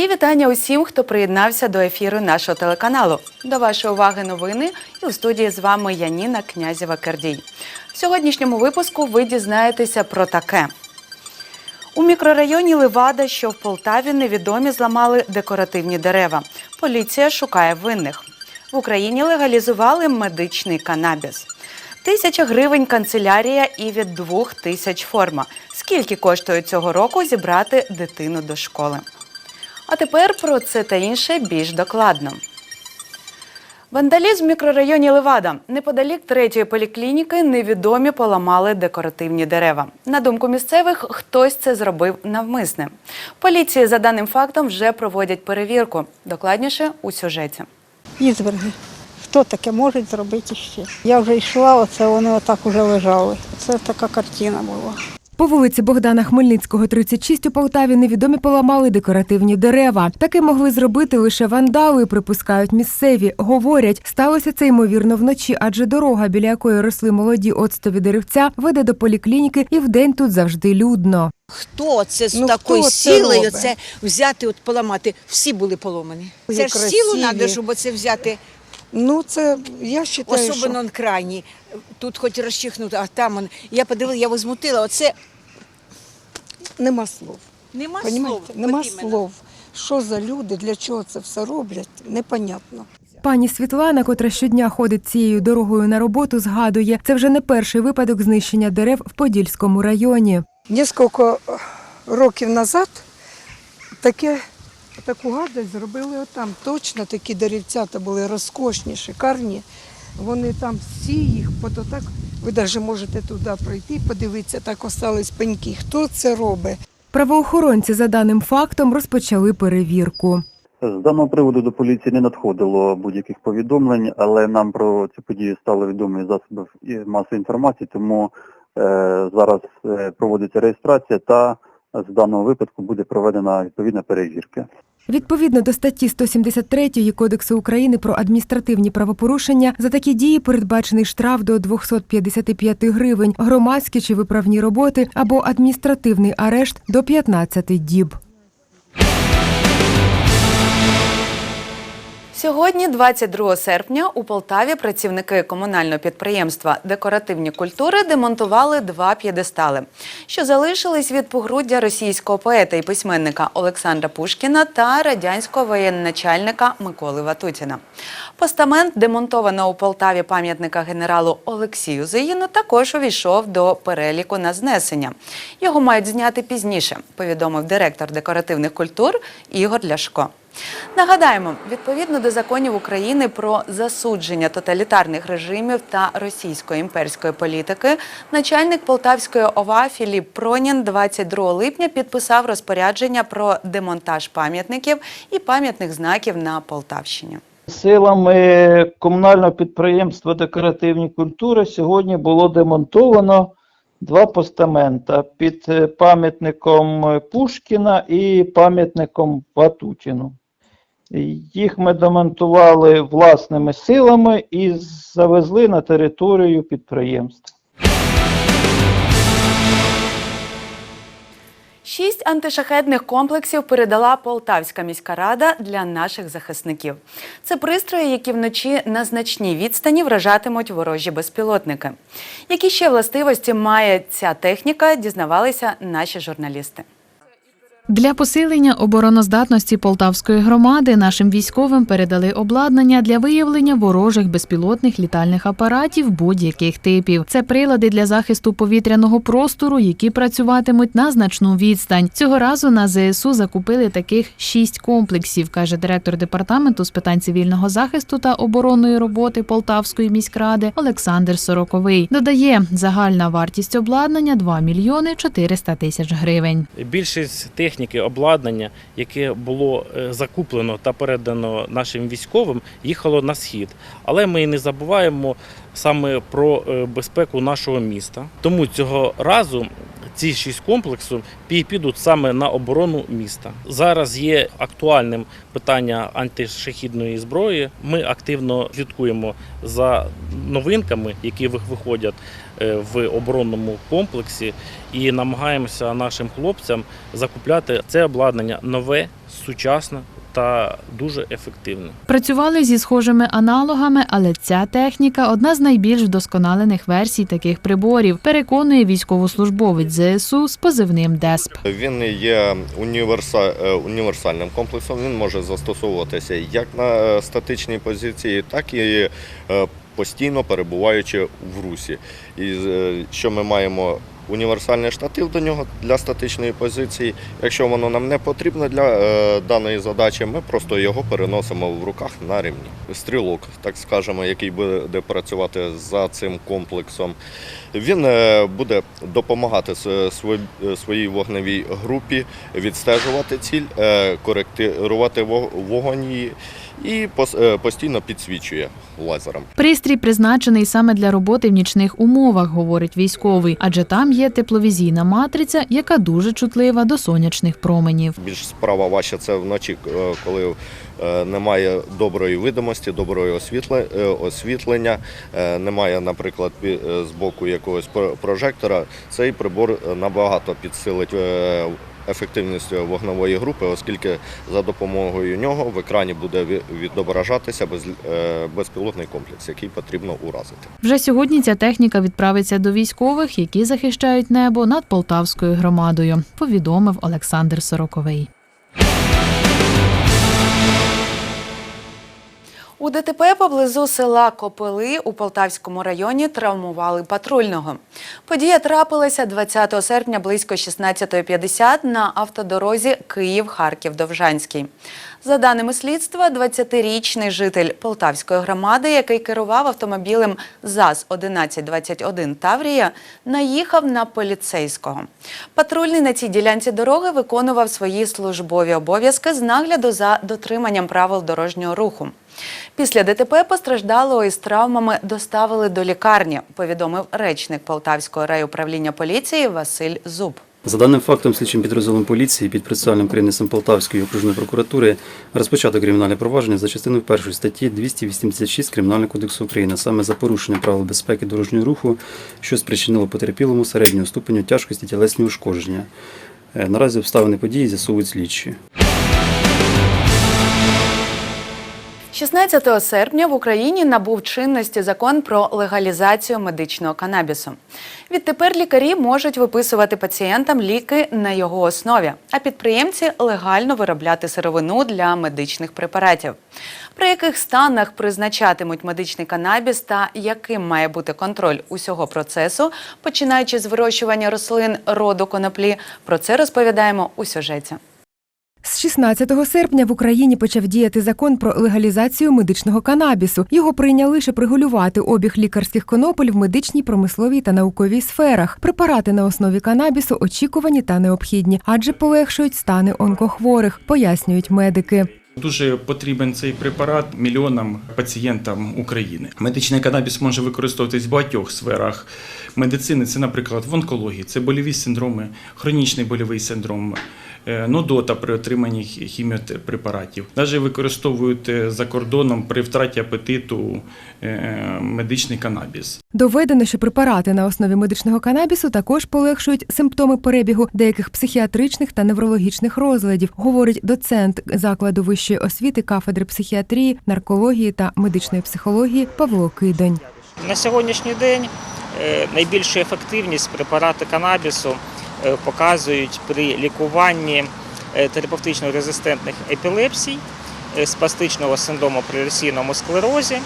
Мої вітання усім, хто приєднався до ефіру нашого телеканалу. До вашої уваги новини і у студії з вами Яніна Князєва Кердій. В сьогоднішньому випуску ви дізнаєтеся про таке. У мікрорайоні Левада, що в Полтаві, невідомі зламали декоративні дерева. Поліція шукає винних. В Україні легалізували медичний канабіс. Тисяча гривень канцелярія і від двох тисяч форма. Скільки коштує цього року зібрати дитину до школи? А тепер про це та інше більш докладно. Вандалізм в мікрорайоні Левада. Неподалік третьої поліклініки невідомі поламали декоративні дерева. На думку місцевих, хтось це зробив навмисне. Поліції за даним фактом вже проводять перевірку. Докладніше у сюжеті. Ізверги. Хто таке може зробити ще? Я вже йшла, оце вони отак уже лежали. Це така картина була. По вулиці Богдана Хмельницького, 36 у Полтаві невідомі поламали декоративні дерева. Таке могли зробити лише вандали, припускають місцеві. Говорять, сталося це ймовірно вночі, адже дорога, біля якої росли молоді оцтові деревця, веде до поліклініки, і вдень тут завжди людно. Хто це з Ну, такою це силою робить? це взяти, от поламати? Всі були поломані. Ой, Це ж красиві. силу треба, щоб оце взяти, Ну, це я вважаю, особливо що... крайні. Тут хоч розчихнути, а там. Я подивила, я возмутила. Оце нема слов. нема слов. Нема от іменно. слов. Що за люди, для чого це все роблять, непонятно. Пані Світлана, котра щодня ходить цією дорогою на роботу, згадує, це вже не перший випадок знищення дерев в Подільському районі. Несколько років назад таке, таку гадость зробили отам. Точно такі деревцята були розкошні, шикарні. Вони там всі їх, ото так, ви навіть можете туди пройти, подивитися, так остались пеньки. Хто це робить? Правоохоронці за даним фактом розпочали перевірку. З даного приводу до поліції не надходило будь-яких повідомлень, але нам про цю подію стало відомі засоби масової інформації, тому е, зараз е, проводиться реєстрація та з даного випадку буде проведена відповідна перевірка. Відповідно до статті 173 Кодексу України про адміністративні правопорушення, за такі дії передбачений штраф до 255 гривень, громадські чи виправні роботи або адміністративний арешт до 15 діб. Сьогодні, 22 серпня, у Полтаві працівники комунального підприємства Декоративні культури демонтували два п'єдестали, що залишились від погруддя російського поета і письменника Олександра Пушкіна та радянського воєначальника Миколи Ватутіна. Постамент демонтованого у Полтаві пам'ятника генералу Олексію Зиїну також увійшов до переліку на знесення. Його мають зняти пізніше, повідомив директор декоративних культур Ігор Ляшко. Нагадаємо, відповідно до законів України про засудження тоталітарних режимів та російської імперської політики, начальник Полтавської ОВА Філіп Пронін 22 липня підписав розпорядження про демонтаж пам'ятників і пам'ятних знаків на Полтавщині. Силами комунального підприємства Декоративні культури сьогодні було демонтовано два постамента під пам'ятником Пушкіна і пам'ятником Ватутіну. Їх ми демонтували власними силами і завезли на територію підприємства. Шість антишахедних комплексів передала Полтавська міська рада для наших захисників. Це пристрої, які вночі на значній відстані вражатимуть ворожі безпілотники. Які ще властивості має ця техніка, дізнавалися наші журналісти. Для посилення обороноздатності Полтавської громади нашим військовим передали обладнання для виявлення ворожих безпілотних літальних апаратів будь-яких типів. Це прилади для захисту повітряного простору, які працюватимуть на значну відстань. Цього разу на ЗСУ закупили таких шість комплексів, каже директор департаменту з питань цивільного захисту та оборонної роботи Полтавської міськради Олександр Сороковий. Додає, загальна вартість обладнання 2 мільйони 400 тисяч гривень. Більшість техніки, обладнання, яке було е, закуплено та передано нашим військовим, їхало на схід. Але ми не забуваємо саме про е, безпеку нашого міста. Тому цього разу ці шість комплексів підуть саме на оборону міста. Зараз є актуальним питання антишахідної зброї. Ми активно слідкуємо за новинками, які виходять е, в оборонному комплексі, і намагаємося нашим хлопцям закупляти це обладнання нове, сучасне та дуже ефективне. Працювали зі схожими аналогами, але ця техніка одна з найбільш вдосконалених версій таких приборів, переконує військовослужбовець ЗСУ з позивним ДЕСП. Він є е, універсальним комплексом. Він може застосовуватися як на е, статичній позиції, так і е, постійно перебуваючи в русі. І що ми маємо універсальний штатив до нього для статичної позиції. Якщо воно нам не потрібно для е, даної задачі, ми просто його переносимо в руках на ремні. Стрілок, так скажемо, який буде працювати за цим комплексом. Він е, буде допомагати своїй вогневій групі відстежувати ціль, е, коректувати во- вогонь її і постійно підсвічує лазером. Пристрій призначений саме для роботи в нічних умовах, говорить військовий, адже там є тепловізійна матриця, яка дуже чутлива до сонячних променів. Більш справа важча це вночі, е, коли е, немає доброї видимості, доброї е, освітлення, немає, наприклад, з боку якогось про- прожектора. Цей прибор набагато підсилить е, ефективність вогневої групи, оскільки за допомогою нього в екрані буде відображатися е, безпілотний комплекс, який потрібно уразити. Вже сьогодні ця техніка відправиться до військових, які захищають небо над Полтавською громадою, повідомив Олександр Сороковий. У ДТП поблизу села Копили у Полтавському районі травмували патрульного. Подія трапилася 20 серпня близько 16.50 на автодорозі Київ-Харків-Довжанський. За даними слідства, 20-річний житель Полтавської громади, який керував автомобілем ЗАЗ-1121 Таврія, наїхав на поліцейського. Патрульний на цій ділянці дороги виконував свої службові обов'язки з нагляду за дотриманням правил дорожнього руху. Після ДТП постраждалого із травмами доставили до лікарні, повідомив речник Полтавського райуправління поліції Василь Зуб. За даним фактом, слідчим підрозділом поліції під процесуальним керівництвом Полтавської окружної прокуратури розпочато кримінальне провадження за частиною першої статті 286 Кримінального кодексу України, саме за порушення правил безпеки дорожнього руху, що спричинило потерпілому середнього ступеню тяжкості тілесні ушкодження. Е, Наразі обставини події з'ясовують слідчі. 16 серпня в Україні набув чинності закон про легалізацію медичного канабісу. Відтепер лікарі можуть виписувати пацієнтам ліки на його основі, а підприємці легально виробляти сировину для медичних препаратів. При яких станах призначатимуть медичний канабіс та яким має бути контроль усього процесу, починаючи з вирощування рослин роду коноплі, про це розповідаємо у сюжеті. З 16 серпня в Україні почав діяти закон про легалізацію медичного канабісу. Його прийняли, щоб регулювати обіг лікарських конопель в медичній, промисловій та науковій сферах. Препарати на основі канабісу очікувані та необхідні, адже полегшують стани онкохворих, пояснюють медики. Дуже потрібен цей препарат мільйонам пацієнтам України. Медичний канабіс може використовуватись в багатьох сферах медицини. Це, наприклад, в онкології, це больові синдроми, хронічний больовий синдром, нудота при отриманні хіміопрепаратів. Навіть використовують е, за кордоном при втраті апетиту е, медичний канабіс. Доведено, що препарати на основі медичного канабісу також полегшують симптоми перебігу деяких психіатричних та неврологічних розладів, говорить доцент закладу вищої освіти кафедри психіатрії, наркології та медичної психології Павло Кидонь. На сьогоднішній день е, найбільшу ефективність препарати канабісу е, показують при лікуванні е, терапевтично резистентних епілепсій, е, спастичного синдрому при ресійному склерозі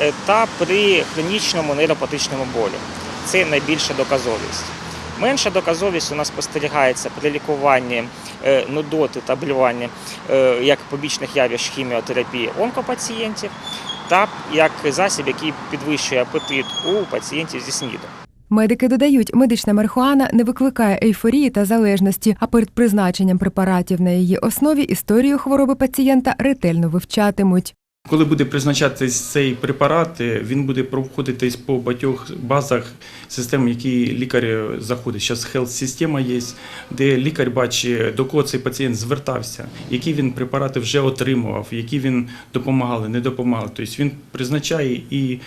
е, та при хронічному нейропатичному болі. Це найбільша доказовість. Менша доказовість у нас спостерігається при лікуванні е, нудоти та блювання е, як побічних явищ хіміотерапії онкопацієнтів та як засіб, який підвищує апетит у пацієнтів зі СНІДом. Медики додають, медична марихуана не викликає ейфорії та залежності, а перед призначенням препаратів на її основі історію хвороби пацієнта ретельно вивчатимуть. Коли буде призначатись цей препарат, е, він буде проходитись по багатьох базах систем, які лікар заходить. Зараз хелс-система є, де лікар бачить, до кого цей пацієнт звертався, які він препарати вже отримував, які він допомагали, не допомагали. Тобто він призначає і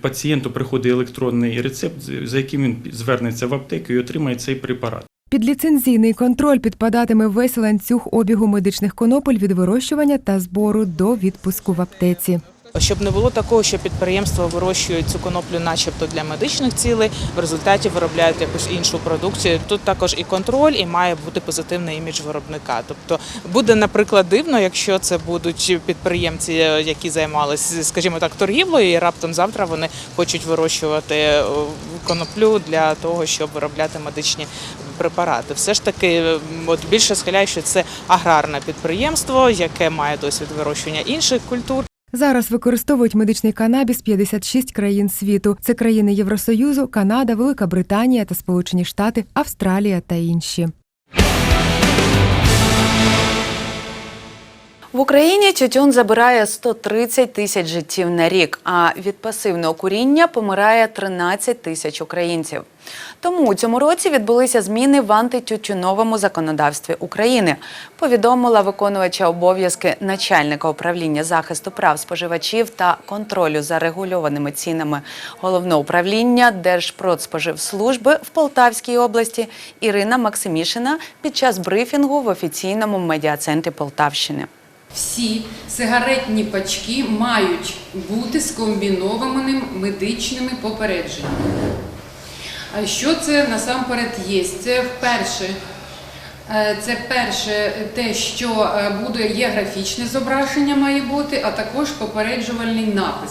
пацієнту приходить електронний рецепт, за яким він звернеться в аптеку і отримає цей препарат. Під ліцензійний контроль підпадатиме весь ланцюг обігу медичних конопель від вирощування та збору до відпуску в аптеці. Щоб не було такого, що підприємство вирощує цю коноплю, начебто для медичних цілей, в результаті виробляють якусь іншу продукцію. Тут також і контроль, і має бути позитивний імідж виробника. Тобто буде, наприклад, дивно, якщо це будуть підприємці, які займалися, скажімо так, торгівлею, і раптом завтра вони хочуть вирощувати е, коноплю для того, щоб виробляти медичні препарати. Все ж таки, от більше схиляю, що це аграрне підприємство, яке має досвід вирощування інших культур. Зараз використовують медичний канабіс 56 країн світу. Це країни Євросоюзу, Канада, Велика Британія та Сполучені Штати, Австралія та інші. В Україні тютюн забирає 130 тисяч життів на рік, а від пасивного куріння помирає 13 тисяч українців. Тому у цьому році відбулися зміни в антитютюновому законодавстві України. Повідомила виконувача обов'язки начальника управління захисту прав споживачів та контролю за регульованими цінами головного управління Держпродспоживслужби в Полтавській області Ірина Максимішина під час брифінгу в офіційному медіа-центрі Полтавщини. Всі сигаретні пачки мають бути скомбінованими медичними попередженнями. А що це насамперед є? Це вперше. е, Це перше те, що е, буде є графічне зображення має бути, а також попереджувальний напис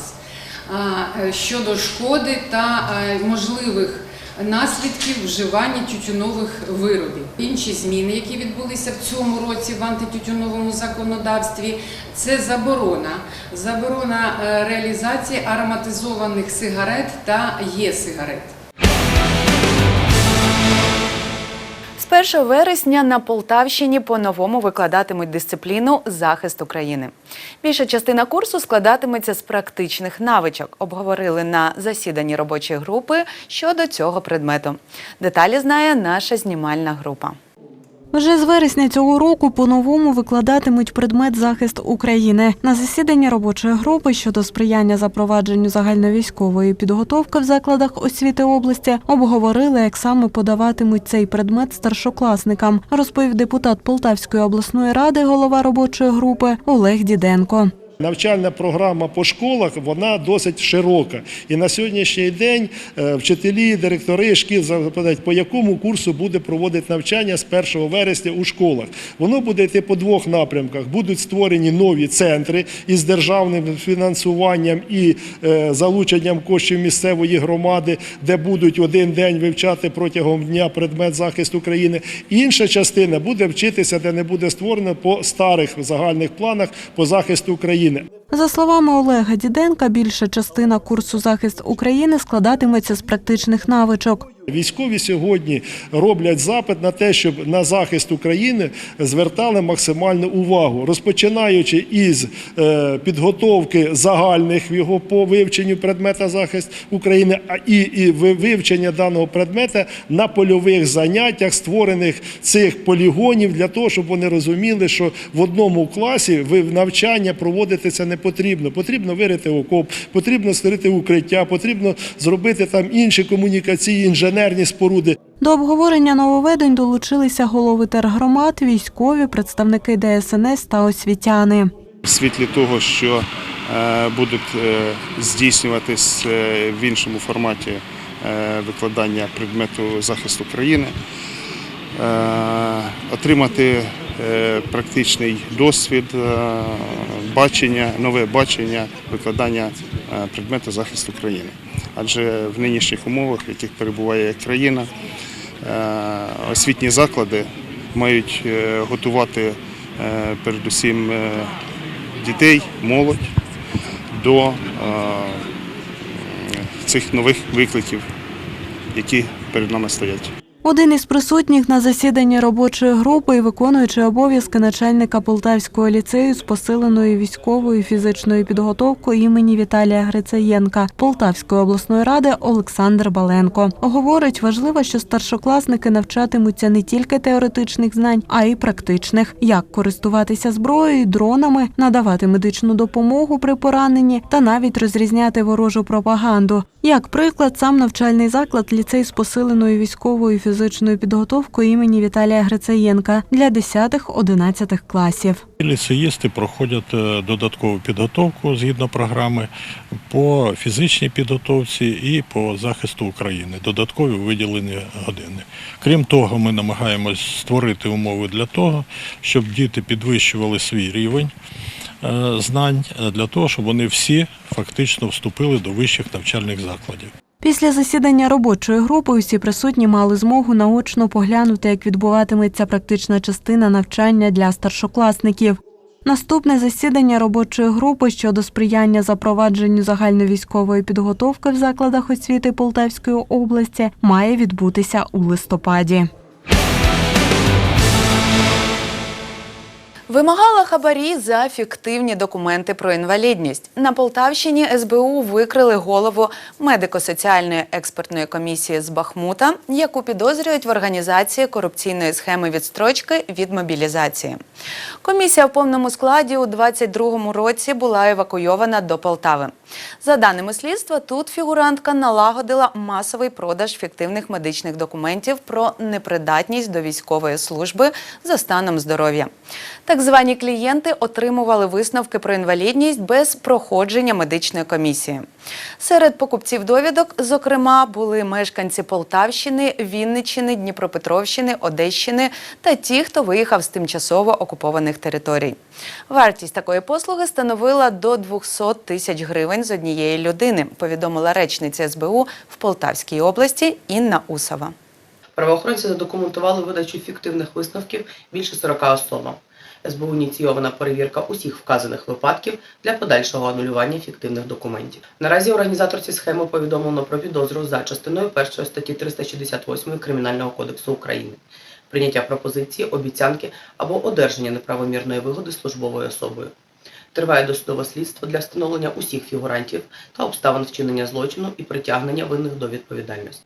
е, щодо шкоди та можливих наслідків вживання тютюнових виробів. Інші зміни, які відбулися в цьому році в антитютюновому законодавстві, це заборона. Заборона е, реалізації ароматизованих сигарет та є-сигарет. З 1 вересня на Полтавщині по-новому викладатимуть дисципліну захист України. Більша частина курсу складатиметься з практичних навичок. Обговорили на засіданні робочої групи щодо цього предмету. Деталі знає наша знімальна група. Вже з вересня цього року по-новому викладатимуть предмет захист України. На засіданні робочої групи щодо сприяння запровадженню загальновійськової підготовки в закладах освіти області обговорили, як саме подаватимуть цей предмет старшокласникам, розповів депутат Полтавської обласної ради, голова робочої групи Олег Діденко. Навчальна програма по школах вона досить широка. І на сьогоднішній день е, вчителі, директори шкіл запитають, по якому курсу буде проводити навчання з 1 вересня у школах. Воно буде йти по двох напрямках. Будуть створені нові центри із державним фінансуванням і е, залученням коштів місцевої громади, де будуть один день вивчати протягом дня предмет захисту України. Інша частина буде вчитися, де не буде створено по старих загальних планах по захисту України. За словами Олега Діденка, більша частина курсу захист України складатиметься з практичних навичок. Військові сьогодні роблять запит на те, щоб на захист України звертали максимальну увагу, розпочинаючи із е, підготовки загальних його по вивченню предмета захист України, а і, і ви- вивчення даного предмета на польових заняттях, створених цих полігонів для того, щоб вони розуміли, що в одному класі ви навчання проводитися не потрібно. Потрібно вирити окоп, потрібно створити укриття, потрібно зробити там інші комунікації, інженерні споруди. До обговорення нововведень долучилися голови тергромад, військові, представники ДСНС та освітяни. в світлі того, що е, будуть е, здійснюватись е, в іншому форматі викладання предмету захисту країни, отримати практичний досвід, е, бачення, нове бачення викладання е, предмету захисту країни. Адже в нинішніх умовах, в яких перебуває країна, е, освітні заклади мають е, готувати е, передусім е, дітей, молодь до е, цих нових викликів, які перед нами стоять. Один із присутніх на засіданні робочої групи і виконуючий обов'язки начальника Полтавського ліцею з посиленою військовою фізичною підготовкою імені Віталія Грицаєнка Полтавської обласної ради Олександр Баленко говорить, важливо, що старшокласники навчатимуться не тільки теоретичних знань, а й практичних, як користуватися зброєю, дронами, надавати медичну допомогу при пораненні та навіть розрізняти ворожу пропаганду. Як приклад, сам навчальний заклад ліцей з посиленою військовою і фізичною підготовкою імені Віталія Грицаєнка для 10-11 класів. Ліцеїсти проходять е, додаткову підготовку згідно програми по фізичній підготовці і по захисту України. Додаткові виділені години. Крім того, ми намагаємось створити умови для того, щоб діти підвищували свій рівень е, знань е, для того, щоб вони всі фактично вступили до вищих навчальних закладів. Після засідання робочої групи усі присутні мали змогу наочно поглянути, як відбуватиметься практична частина навчання для старшокласників. Наступне засідання робочої групи щодо сприяння запровадженню загальновійськової підготовки в закладах освіти Полтавської області має відбутися у листопаді. Вимагала хабарі за фіктивні документи про інвалідність. На Полтавщині СБУ викрили голову медико-соціальної експертної комісії з Бахмута, яку підозрюють в організації корупційної схеми відстрочки від мобілізації. Комісія в повному складі у 22-му році була евакуйована до Полтави. За даними слідства, тут фігурантка налагодила масовий продаж фіктивних медичних документів про непридатність до військової служби за станом здоров'я. Так звані клієнти отримували висновки про інвалідність без проходження медичної комісії. Серед покупців довідок, зокрема, були мешканці Полтавщини, Вінниччини, Дніпропетровщини, Одещини та ті, хто виїхав з тимчасово окупованих територій. Вартість такої послуги становила до 200 тисяч гривень з однієї людини, повідомила речниця СБУ в Полтавській області Інна Усова. Правоохоронці задокументували видачу фіктивних висновків більше 40 особам. СБУ ініційована перевірка усіх вказаних випадків для подальшого анулювання фіктивних документів. Наразі організаторці схеми повідомлено про підозру за частиною 1 статті 368 Кримінального кодексу України. Прийняття пропозиції, обіцянки або одержання неправомірної вигоди службовою особою. Триває досудове слідство для встановлення усіх фігурантів та обставин вчинення злочину і притягнення винних до відповідальності.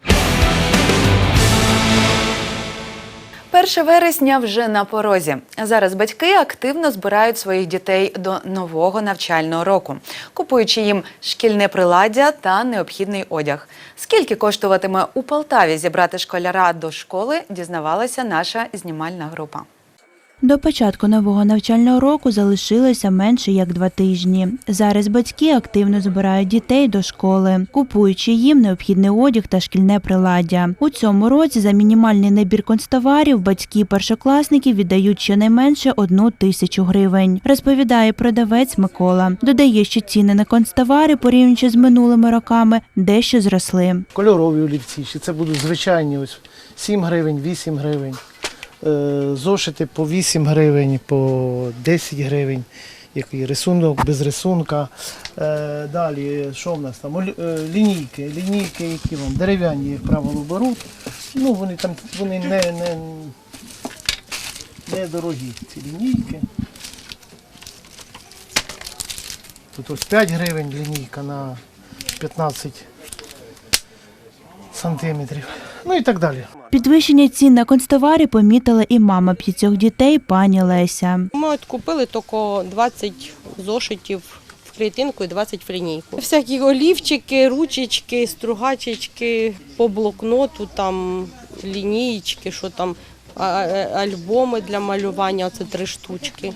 1 вересня вже на порозі. Зараз батьки активно збирають своїх дітей до нового навчального року, купуючи їм шкільне приладдя та необхідний одяг. Скільки коштуватиме у Полтаві зібрати школяра до школи, дізнавалася наша знімальна група. До початку нового навчального року залишилося менше як два тижні. Зараз батьки активно збирають дітей до школи, купуючи їм необхідний одяг та шкільне приладдя. У цьому році за мінімальний набір концтоварів батьки першокласників віддають щонайменше одну тисячу гривень. Розповідає продавець Микола. Додає, що ціни на концтовари, порівнюючи з минулими роками, дещо зросли. Кольорові олівці, чи це будуть звичайні ось 7 гривень, 8 гривень. Е, Зошити по 8 гривень, по 10 гривень, який рисунок без рисунка. Е, Далі, що в нас там? Е, Лінійки, лінійки, які вам дерев'яні, як правило, беруть. Ну, вони там вони не, не, не дорогі, ці лінійки. Тут ось 5 гривень лінійка на 15 сантиметрів. Ну і так далі. Підвищення цін на концтовари помітила і мама п'ятьох дітей, пані Леся. Ми от купили тільки 20 зошитів в клітинку і 20 в лінійку. Всякі олівчики, ручечки, стругачечки по блокноту, там лінієчки, що там альбоми для малювання, оце три штучки.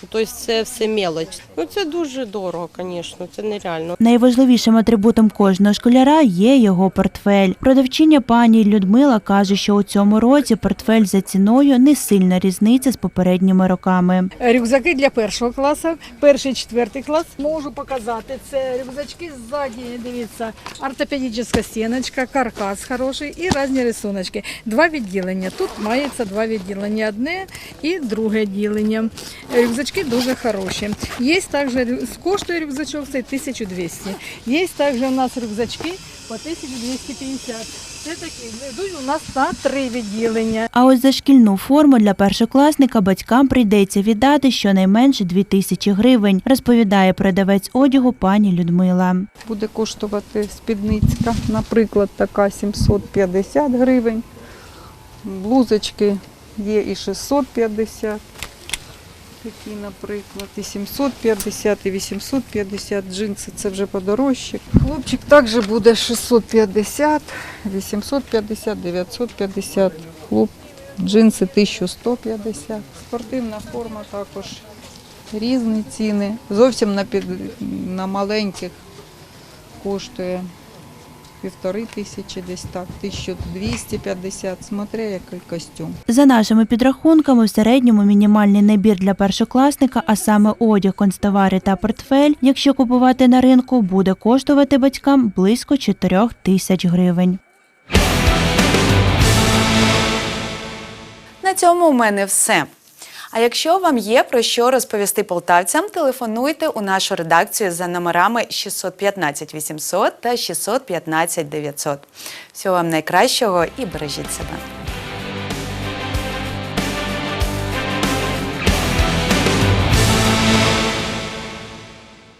Тобто це все мелоч. Ну це дуже дорого, звісно, це нереально. Найважливішим атрибутом кожного школяра є його портфель. Продавчиня пані Людмила каже, що у цьому році портфель за ціною не сильна різниця з попередніми роками. Рюкзаки для першого класу, перший, четвертий клас. Можу показати. Це рюкзачки ззаді, дивіться, ортопедична стіночка, каркас хороший і різні рисуночки. Два відділення. Тут мається два відділення. Одне і друге відділення. Рюкзачки дуже хороші. Є також, коштує рюкзачок цей 1200. Є також у нас рюкзачки по 1250. все-таки йдуть у нас на три відділення. А ось за шкільну форму для першокласника батькам прийдеться віддати щонайменше 2 тисячі гривень, розповідає продавець одягу пані Людмила. буде коштувати спідницька, наприклад, така 750 гривень. Блузочки є і 650, такі, наприклад, і 750, і 850. Джинси це вже подорожче. Хлопчик також буде 650, 850, 950. Хлоп, джинси 1150. Спортивна форма також різні ціни. Зовсім на, під, на маленьких коштує півтори тисячі десь так, 1250, смотря який костюм. За нашими підрахунками, в середньому мінімальний набір для першокласника, а саме одяг, констовари та портфель, якщо купувати на ринку, буде коштувати батькам близько 4 тисяч гривень. На цьому у мене все. А якщо вам є про що розповісти полтавцям, телефонуйте у нашу редакцію за номерами 615 800 та 615 900. Всього вам найкращого і бережіть себе.